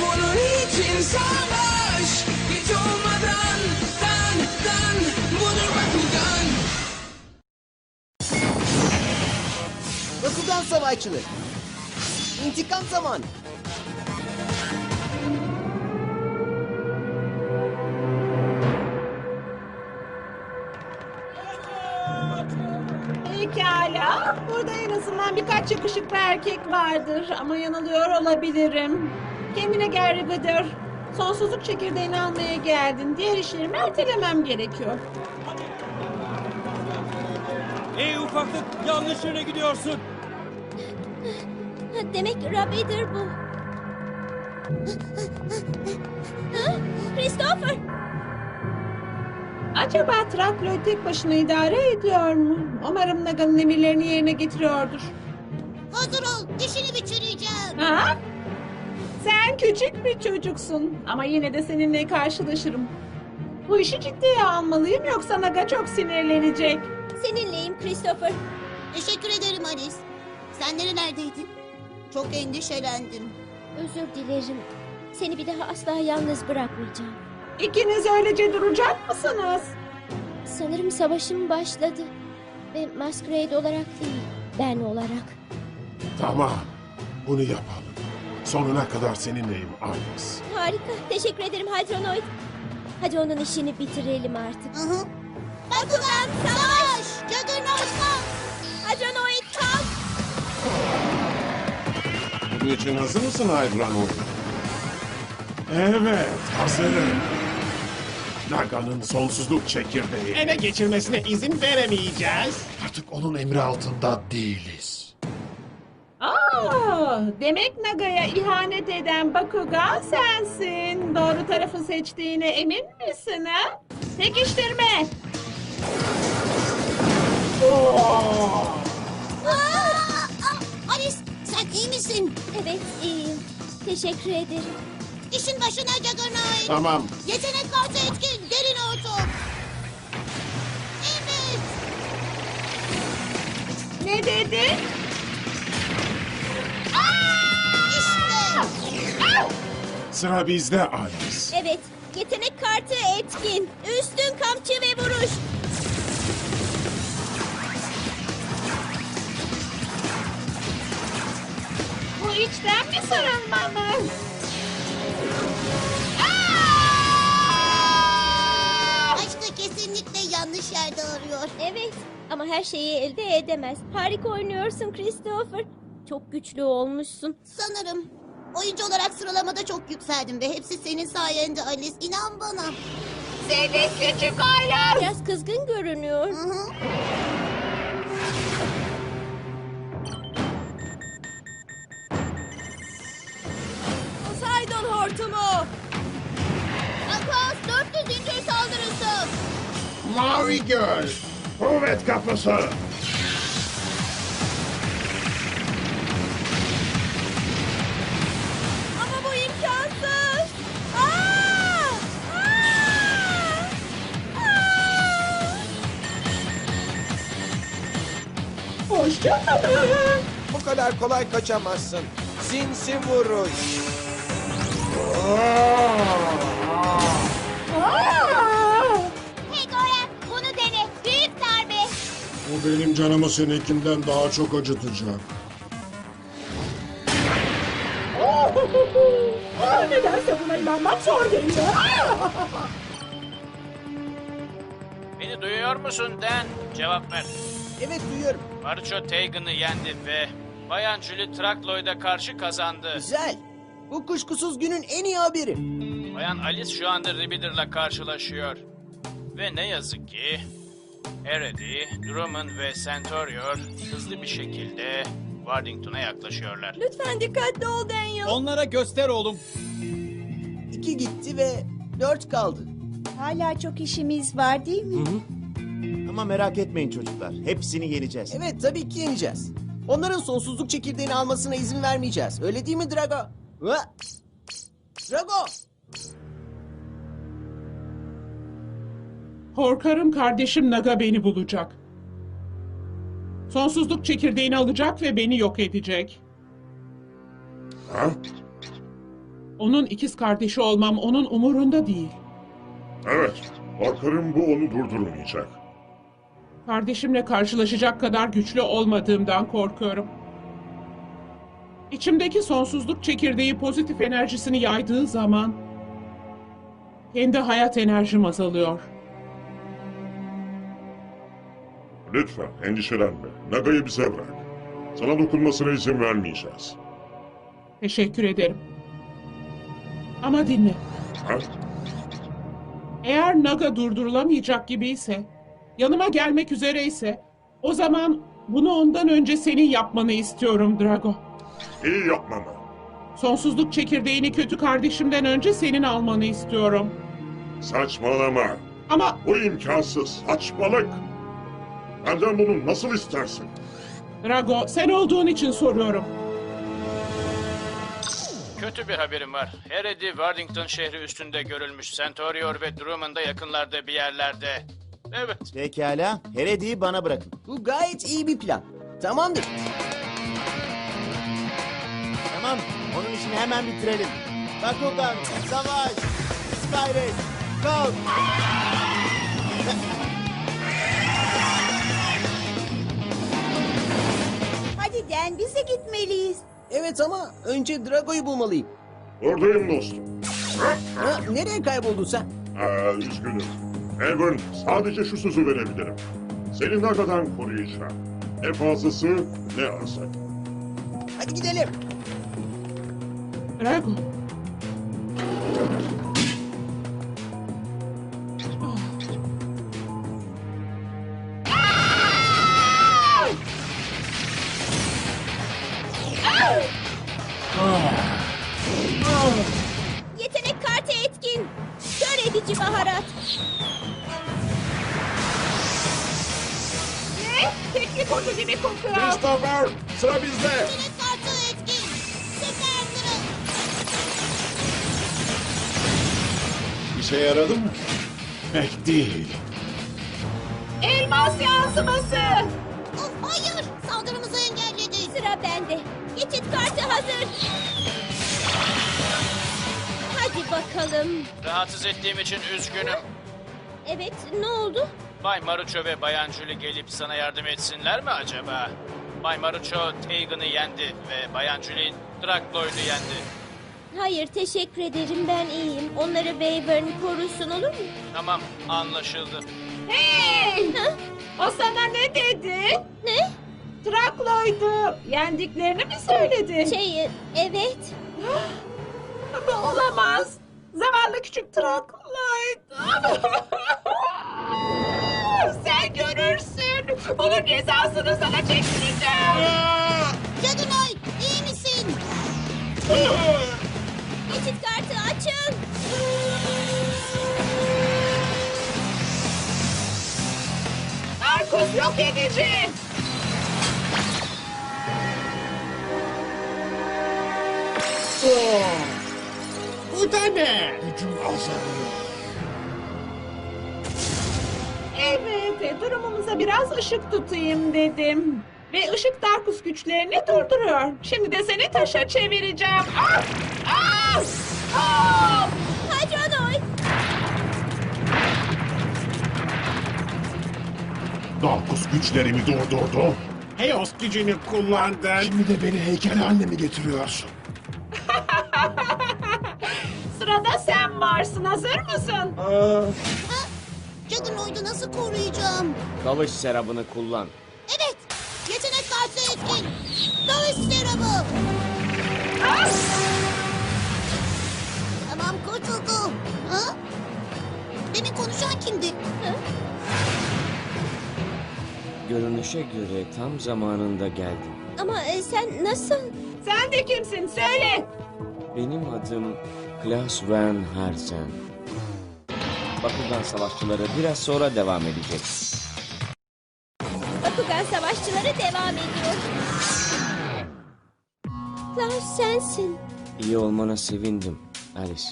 Bunun için savaş Hiç olmadan Dan dan Budur Bakugan Bakugan Savaşçıları. İntikam zamanı. Pekala. Burada en azından birkaç yakışıklı erkek vardır ama yanılıyor olabilirim. Kendine gel Riveter. Sonsuzluk çekirdeğini almaya geldin. Diğer işlerimi ertelemem gerekiyor. Ey ufaklık yanlış yöne gidiyorsun. Demek Rabi'dir bu. Christopher! Acaba Traklo'yu tek başına idare ediyor mu? Umarım Naga'nın emirlerini yerine getiriyordur. Hazır ol, işini bitireceğim. Ha? Sen küçük bir çocuksun ama yine de seninle karşılaşırım. Bu işi ciddiye almalıyım yoksa Naga çok sinirlenecek. Seninleyim Christopher. Teşekkür ederim Alice. Sen nerelerdeydin? Çok endişelendim. Özür dilerim. Seni bir daha asla yalnız bırakmayacağım. İkiniz öylece duracak mısınız? Sanırım savaşım başladı. Ve Masquerade olarak değil, ben olarak. Tamam. Bunu yapalım. Sonuna kadar seninleyim Alice. Harika, teşekkür ederim Hydronoid. Hadi onun işini bitirelim artık. Bakugan savaş! Juggernaut kalk! Hydronoid kalk! Bunun için hazır mısın Hayran Evet, hazırım. Naga'nın sonsuzluk çekirdeği. ele geçirmesine izin veremeyeceğiz. Artık onun emri altında değiliz. Aa, demek Naga'ya ihanet eden Bakugan sensin. Doğru tarafı seçtiğine emin misin ha? Pekiştirme. Alice sen iyi misin? Evet iyiyim. Teşekkür ederim. İşin başına Juggernaut. Tamam, Yetenek kartı etkin. Derin hortum. Evet. Ne dedi? Sıra bizde Alice. Evet. Yetenek kartı etkin. Üstün kamçı ve vuruş. Bu içten mi sarılmalı? Aşkı kesinlikle yanlış yerde arıyor. Evet ama her şeyi elde edemez. Harika oynuyorsun Christopher. Çok güçlü olmuşsun. Sanırım. Oyuncu olarak sıralamada çok yükseldim ve hepsi senin sayende Alice. İnan bana. Seni küçük aylak. Biraz kızgın görünüyor. Poseidon hortumu. Akos 400 ince saldırısı. Mavi göl, kuvvet kapısı. Bu kadar kolay kaçamazsın. Sinsi vuruş. Hey Goren bunu dene. Büyük darbe. Bu benim canımı seninkinden daha çok acıtacak. Hadi Nedense buna inanmak zor geliyor. Beni duyuyor musun Dan? Cevap ver. Evet duyuyorum. Marucho Tegan'ı yendi ve Bayan Julie Trakloy'da karşı kazandı. Güzel. Bu kuşkusuz günün en iyi haberi. Bayan Alice şu anda Ribider'la karşılaşıyor. Ve ne yazık ki Eredy, Drummond ve Centaurior hızlı bir şekilde Wardington'a yaklaşıyorlar. Lütfen dikkatli ol Daniel. Onlara göster oğlum. İki gitti ve dört kaldı. Hala çok işimiz var değil mi? Ama merak etmeyin çocuklar. Hepsini yeneceğiz. Evet tabii ki yeneceğiz. Onların sonsuzluk çekirdeğini almasına izin vermeyeceğiz. Öyle değil mi Drago? Ha? Drago! Korkarım kardeşim Naga beni bulacak. Sonsuzluk çekirdeğini alacak ve beni yok edecek. Ha? Onun ikiz kardeşi olmam onun umurunda değil. Evet. Korkarım bu onu durdurmayacak. Kardeşimle karşılaşacak kadar güçlü olmadığımdan korkuyorum. İçimdeki sonsuzluk çekirdeği pozitif enerjisini yaydığı zaman kendi hayat enerjim azalıyor. Lütfen endişelenme. Naga'yı bize bırak. Sana dokunmasına izin vermeyeceğiz. Teşekkür ederim. Ama dinle. Ha? Eğer Naga durdurulamayacak gibiyse, yanıma gelmek üzereyse, o zaman bunu ondan önce senin yapmanı istiyorum Drago. İyi yapmamı. Sonsuzluk çekirdeğini kötü kardeşimden önce senin almanı istiyorum. Saçmalama. Ama Bu imkansız. Saçmalık. Benden bunu nasıl istersin? Drago, sen olduğun için soruyorum. Kötü bir haberim var. Eredy, Wardington şehri üstünde görülmüş. Centaurior ve Drummond da yakınlarda bir yerlerde. Evet. Pekala. Heredy'yi bana bırakın. Bu gayet iyi bir plan. Tamamdır. Tamam. Onun işini hemen bitirelim. Bakugan, savaş. Skyrace, kalk. Hadi Den biz de gitmeliyiz. Evet ama önce Drago'yu bulmalıyım. Buradayım dostum. Ha, nereye kayboldun sen? Aa, üzgünüm. Evan, sadece şu sözü verebilirim. Seni Naga'dan koruyacağım. Ne fazlası ne azı. Hadi gidelim. Drago. Kör edici baharat. Ne? Teknik otu gibi kokuyor. Christopher, sıra bizde. Yetenek kartı etkin. Süper kırıl. İşe yaradı mı? Pek değil. Elmas yansıması. Oh, hayır. Saldırımızı engelledi. Sıra bende. Geçit kartı hazır. Hadi bakalım. Rahatsız ettiğim için üzgünüm. Evet ne oldu? Bay Marucho ve Bayan Julie gelip sana yardım etsinler mi acaba? Bay Marucho Tegan'ı yendi ve Bayan Julie Drakloy'du yendi. Hayır teşekkür ederim ben iyiyim. Onları Weyburn korusun olur mu? Tamam, anlaşıldı. Hey! Ha? O sana ne dedi? Ne? Trakloydu. Yendiklerini mi söyledi? Şey evet. Olamaz. Zavallı küçük Trakloydu. Sen görürsün. Bunun cezasını sana çektireceğim. Juggernaut iyi misin? Geçit kartı açın. Markus yok edici. Bu da ne? Gücüm azalıyor. Evet, e, durumumuza biraz ışık tutayım dedim. Ve ışık Darkus güçlerini durduruyor. Şimdi de seni taşa çevireceğim. Ah! Ah! Ah! Hadronoid. Darkus güçlerimi durdurdu. Heos gücünü kullandın. Şimdi de beni heykel haline mi getiriyorsun? Sen varsın. Hazır mısın? Juggernaut'u nasıl koruyacağım? Dalış serabını kullan. Evet. Yetenek kartı etkin. Dalış serabı. Ah! Tamam kurtuldu. Ha? Demin konuşan kimdi? Görünüşe göre tam zamanında geldin. Ama e, sen nasıl? Sen de kimsin? Söyle. Benim adım Klaus Van Hersen. Bakugan savaşçıları biraz sonra devam edecek. Bakugan savaşçıları devam ediyor. Klaus sensin. İyi olmana sevindim Alice.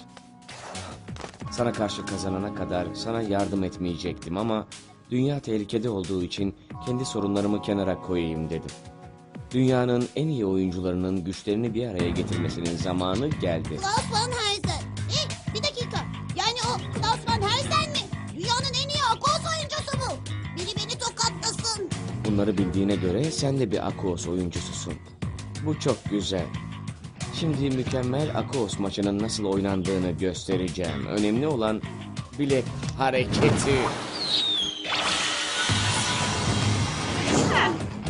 Sana karşı kazanana kadar sana yardım etmeyecektim ama dünya tehlikede olduğu için kendi sorunlarımı kenara koyayım dedim. Dünyanın en iyi oyuncularının güçlerini bir araya getirmesinin zamanı geldi. Klaus Van Bunları bildiğine göre sen de bir Akos oyuncususun. Bu çok güzel. Şimdi mükemmel Akos maçının nasıl oynandığını göstereceğim. Önemli olan bilek hareketi.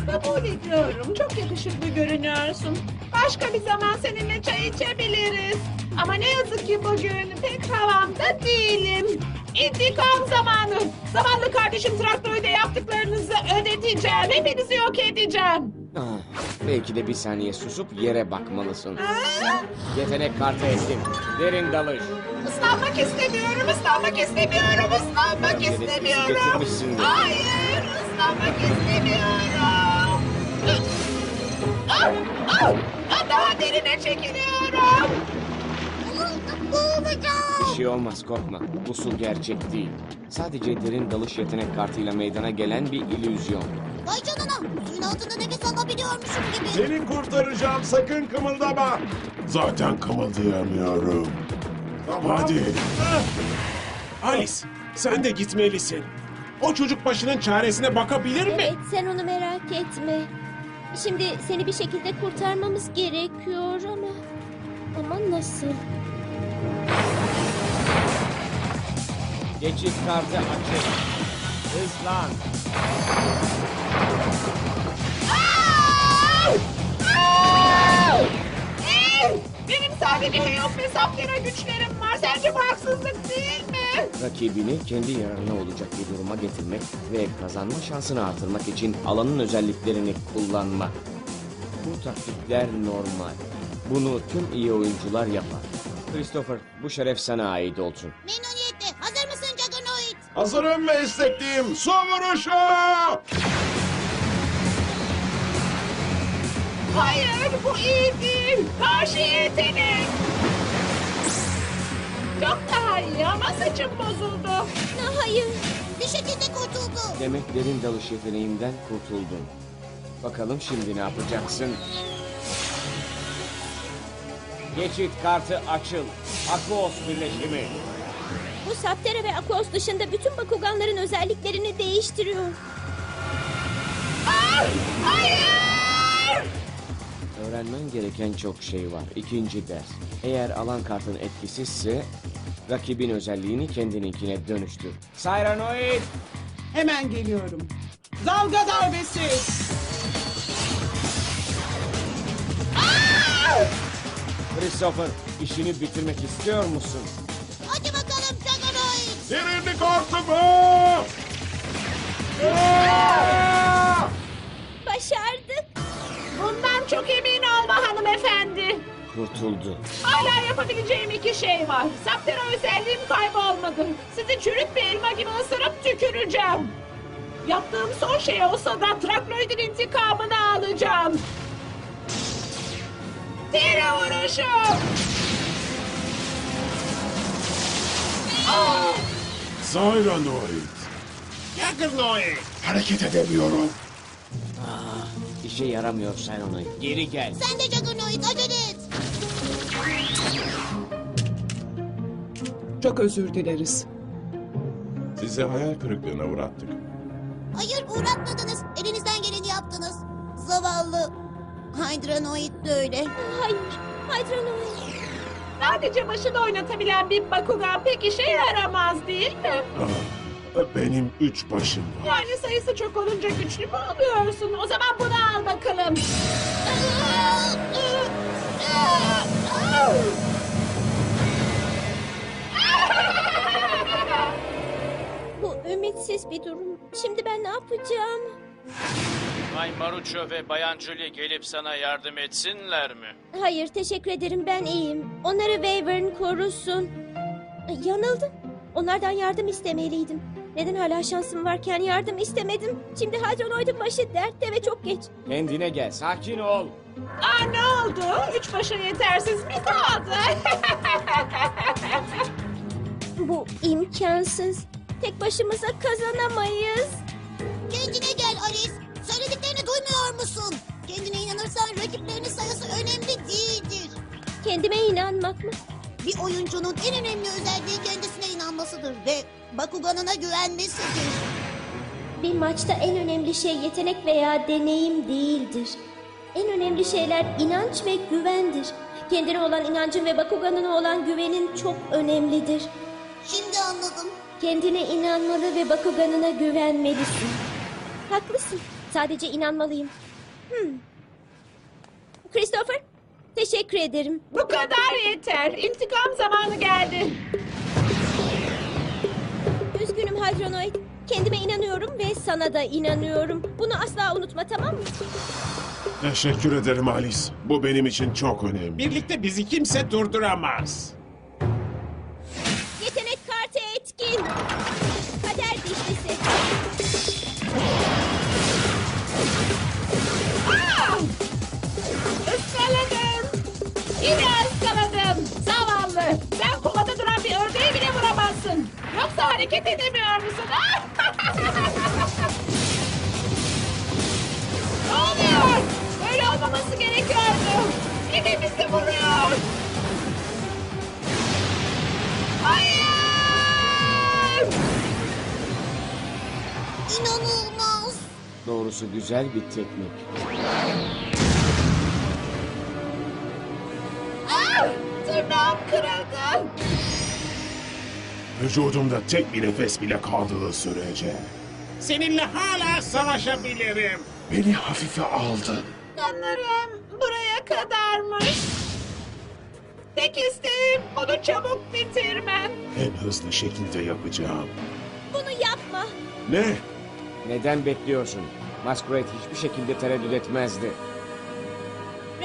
Kabul ediyorum. Çok yakışıklı görünüyorsun. Başka bir zaman seninle çay içebiliriz. Ama ne yazık ki bugün pek havamda değilim. İntikam zamanı. Zavallı kardeşim Traktoy'da yaptıklarınızı ödeteceğim. Hepinizi yok edeceğim. Ah, belki de bir saniye susup yere bakmalısın. Yetenek kartı ettim. Derin dalış. Islanmak istemiyorum, ıslanmak istemiyorum, ıslanmak Biraz istemiyorum. Hayır, ıslanmak istemiyorum. Ah, ah, ah, Daha derine çekiliyorum. Bir şey olmaz korkma. Bu su gerçek değil. Sadece derin dalış yetenek kartıyla meydana gelen bir illüzyon. Vay canına. Suyun altında nefes alabiliyormuşum gibi. seni kurtaracağım sakın kımıldama. Zaten kımıldayamıyorum. Tamam. Hadi. Ah, Alice, sen de gitmelisin. O çocuk başının çaresine bakabilir mi? Evet sen onu merak etme. Şimdi seni bir şekilde kurtarmamız gerekiyor ama... Ama nasıl? Geçit kartı açık. Hızlan. Benim sadece Heyop ve Saptera güçlerim var. Sence bu haksızlık değil mi? Rakibini kendi yararına olacak bir duruma getirmek ve kazanma şansını artırmak için alanın özelliklerini kullanmak. Bu taktikler normal. Bunu tüm iyi oyuncular yapar. Christopher, bu şeref sana ait olsun. Memnuniyetle. Hazırım ve istekliyim. Su vuruşu! Hayır, bu iyi değil. Karşı yetenek. Çok daha iyi ama saçım bozuldu. Ha, hayır. Bir şekilde kurtuldu. Demek derin dalış yeteneğinden kurtuldun. Bakalım şimdi ne yapacaksın? Geçit kartı açıl. Akos birleşimi. Bu Saptera ve Akos dışında bütün Bakuganların özelliklerini değiştiriyor. Ah, hayır! Öğrenmen gereken çok şey var. İkinci ders. Eğer alan kartın etkisizse rakibin özelliğini kendininkine dönüştür. Cyranoid! Hemen geliyorum. Dalga darbesi. Christopher, işini bitirmek istiyor musun? Derinlik hortumu! Başardık. Bundan çok emin olma hanımefendi. Kurtuldu. Hala yapabileceğim iki şey var. Saptera özelliğim kaybolmadı. Sizi çürük bir elma gibi ısırıp tüküreceğim. Yaptığım son şey olsa da Trakloid'in intikamını alacağım. Tire vuruşu! Ah! Cyranoid. Juggernaut. Hareket edemiyorum. İşe yaramıyor sen onu. Geri gel. Sen de Juggernaut acele et. Çok özür dileriz. Sizi hayal kırıklığına uğrattık. Hayır uğratmadınız. Elinizden geleni yaptınız. Zavallı Hydranoid de öyle. Hayır. Hydranoid. Sadece başını oynatabilen bir Bakugan pek işe yaramaz değil mi? Aa, benim üç başım var. Yani sayısı çok olunca güçlü mü oluyorsun? O zaman bunu al bakalım. Bu ümitsiz bir durum. Şimdi ben ne yapacağım? Bay Marucho ve Bayan Julie gelip sana yardım etsinler mi? Hayır teşekkür ederim ben iyiyim. Onları Wyvern korusun. Yanıldım. Onlardan yardım istemeliydim. Neden hala şansım varken yardım istemedim? Şimdi Hadronoid'un başı dertte ve çok geç. Kendine gel, sakin ol. Aa ne oldu? Üç başa yetersiz mi kaldı? Bu imkansız. Tek başımıza kazanamayız. Kendine gel Musun? Kendine inanırsan rakiplerinin sayısı önemli değildir. Kendime inanmak mı? Bir oyuncunun en önemli özelliği kendisine inanmasıdır ve Bakugan'ına güvenmesidir. Bir maçta en önemli şey yetenek veya deneyim değildir. En önemli şeyler inanç ve güvendir. Kendine olan inancın ve Bakugan'ına olan güvenin çok önemlidir. Şimdi anladım. Kendine inanmalı ve Bakugan'ına güvenmelisin. Haklısın. Sadece inanmalıyım. Hmm. Christopher, teşekkür ederim. Bu kadar yeter. İntikam zamanı geldi. Üzgünüm Hadronoid. Kendime inanıyorum ve sana da inanıyorum. Bunu asla unutma tamam mı? Teşekkür ederim Alice. Bu benim için çok önemli. Birlikte bizi kimse durduramaz. Yetenek kartı etkin. Kader dişlisi. Iskaladım. Yine ıskaladım. Zavallı. Sen kovada duran bir ördeği bile vuramazsın. Yoksa hareket edemiyor musun? ne oluyor? Böyle olmaması gerekiyordu. Yine bizi vuruyor. Hayır! İnanılmaz. Doğrusu güzel bir teknik. Tırnağım kırıldı. Vücudumda tek bir nefes bile kaldığı sürece. Seninle hala savaşabilirim. Beni hafife aldın. Sanırım buraya kadarmış. Tek isteğim bunu çabuk bitirmen. En hızlı şekilde yapacağım. Bunu yapma. Ne? Neden bekliyorsun? Masquerade hiçbir şekilde tereddüt etmezdi.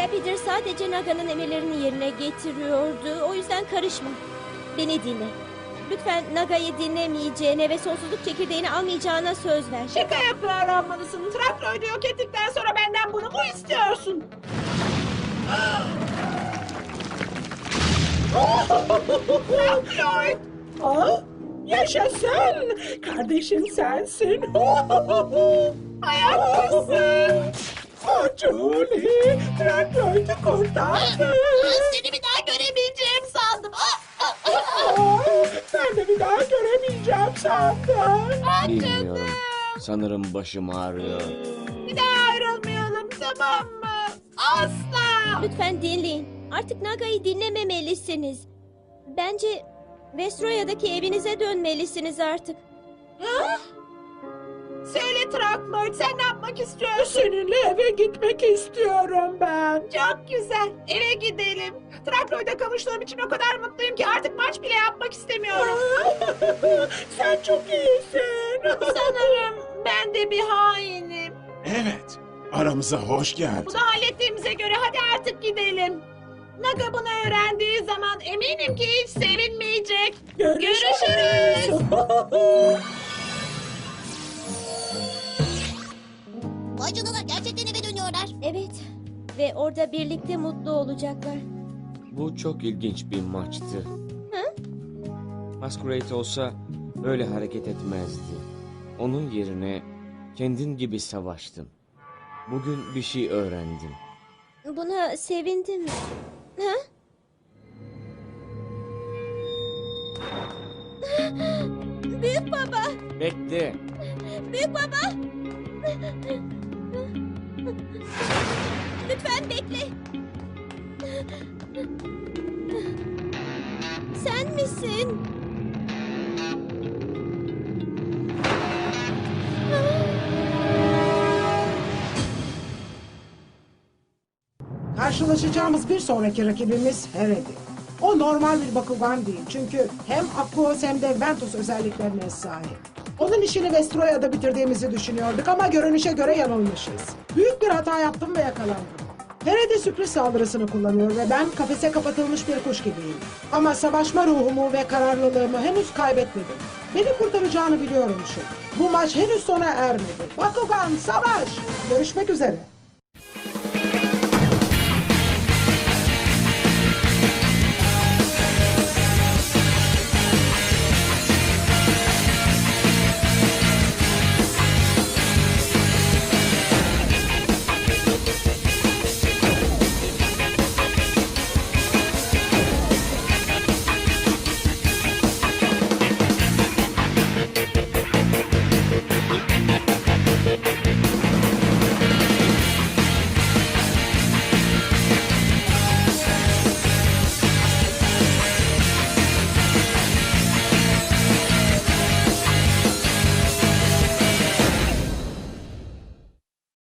Rapider sadece Naga'nın emirlerini yerine getiriyordu. O yüzden karışma. Beni dinle. Lütfen Naga'yı dinlemeyeceğine ve sonsuzluk çekirdeğini almayacağına söz ver. Şaka yapıyor olmalısın. Trakloid'u yok ettikten sonra benden bunu mu istiyorsun? Trakloid! Aa, yaşasın! Kardeşim sensin. Hayatlısın. Oh Julie, Trakloid'i kurtardın. Seni bir daha göremeyeceğim sandım. Ah, ah, ah. Aa, ben de bir daha göremeyeceğim sandım. Bilmiyorum. Sanırım başım ağrıyor. Bir daha ayrılmayalım tamam mı? Asla! Lütfen dinleyin. Artık Naga'yı dinlememelisiniz. Bence Vestroya'daki evinize dönmelisiniz artık. Ha? Söyle Trakloid sen ne yapmak istiyorsun? Seninle eve gitmek istiyorum ben. Çok güzel. Eve gidelim. Trakloid'e kavuştuğum için o kadar mutluyum ki artık maç bile yapmak istemiyorum. sen çok iyisin. Sanırım ben de bir hainim. Evet. Aramıza hoş geldin. Bunu hallettiğimize göre hadi artık gidelim. Naga bunu öğrendiği zaman eminim ki hiç sevinmeyecek. Görüşürüz. Canına gerçekten eve dönüyorlar. Evet. Ve orada birlikte mutlu olacaklar. Bu çok ilginç bir maçtı. Hı? Masquerade olsa böyle hareket etmezdi. Onun yerine kendin gibi savaştın. Bugün bir şey öğrendim. Buna sevindim. Ha? Büyük baba, Bekle. büyük baba. Lütfen bekle. sen misin? Karşılaşacağımız bir sonraki rakibimiz Heredi. O normal bir Bakugan değil çünkü hem Aquos hem de Ventus özelliklerine sahip. Onun işini Vestroya'da bitirdiğimizi düşünüyorduk ama görünüşe göre yanılmışız. Büyük bir hata yaptım ve yakalandım. Heredi sürpriz saldırısını kullanıyor ve ben kafese kapatılmış bir kuş gibiyim. Ama savaşma ruhumu ve kararlılığımı henüz kaybetmedim. Beni kurtaracağını biliyorum şu. Bu maç henüz sona ermedi. Bakugan savaş! Görüşmek üzere.